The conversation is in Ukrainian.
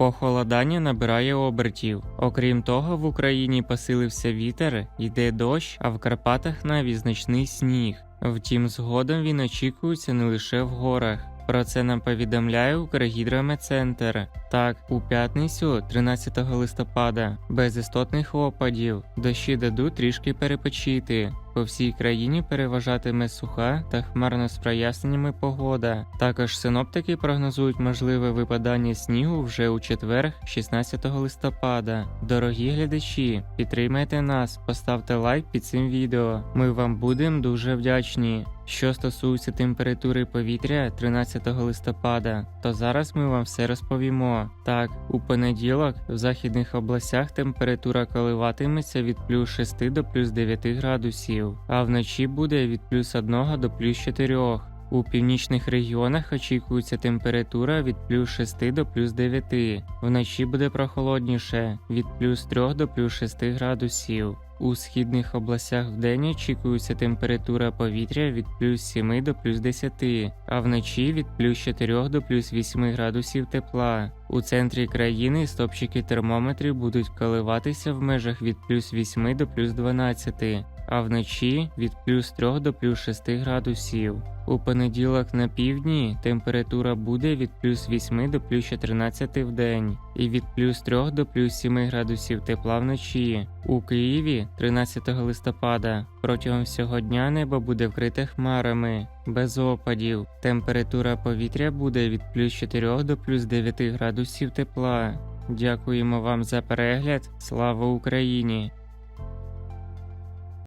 Похолодання набирає обертів. Окрім того, в Україні посилився вітер, йде дощ, а в Карпатах навіть значний сніг. Втім, згодом він очікується не лише в горах. Про це нам повідомляє Укргідрометцентр. Так, у п'ятницю, 13 листопада, без істотних опадів, дощі дадуть трішки перепочити. По всій країні переважатиме суха та хмарно з проясненнями погода. Також синоптики прогнозують можливе випадання снігу вже у четвер, 16 листопада. Дорогі глядачі, підтримайте нас, поставте лайк під цим відео. Ми вам будемо дуже вдячні. Що стосується температури повітря 13 листопада, то зараз ми вам все розповімо. Так, у понеділок в західних областях температура коливатиметься від плюс 6 до плюс 9 градусів, а вночі буде від плюс 1 до плюс 4. У північних регіонах очікується температура від плюс 6 до плюс 9. Вночі буде прохолодніше від плюс 3 до плюс 6 градусів. У східних областях вдень очікується температура повітря від плюс 7 до плюс 10, а вночі від плюс 4 до плюс 8 градусів тепла. У центрі країни стопчики термометрів будуть коливатися в межах від плюс 8 до плюс 12, а вночі від плюс 3 до плюс 6 градусів. У понеділок на півдні температура буде від плюс 8 до плюс 14 в день і від плюс 3 до плюс 7 градусів тепла вночі. У Києві 13 листопада протягом всього дня небо буде вкрите хмарами, без опадів. Температура повітря буде від плюс 4 до плюс 9 градусів тепла. Дякуємо вам за перегляд. Слава Україні!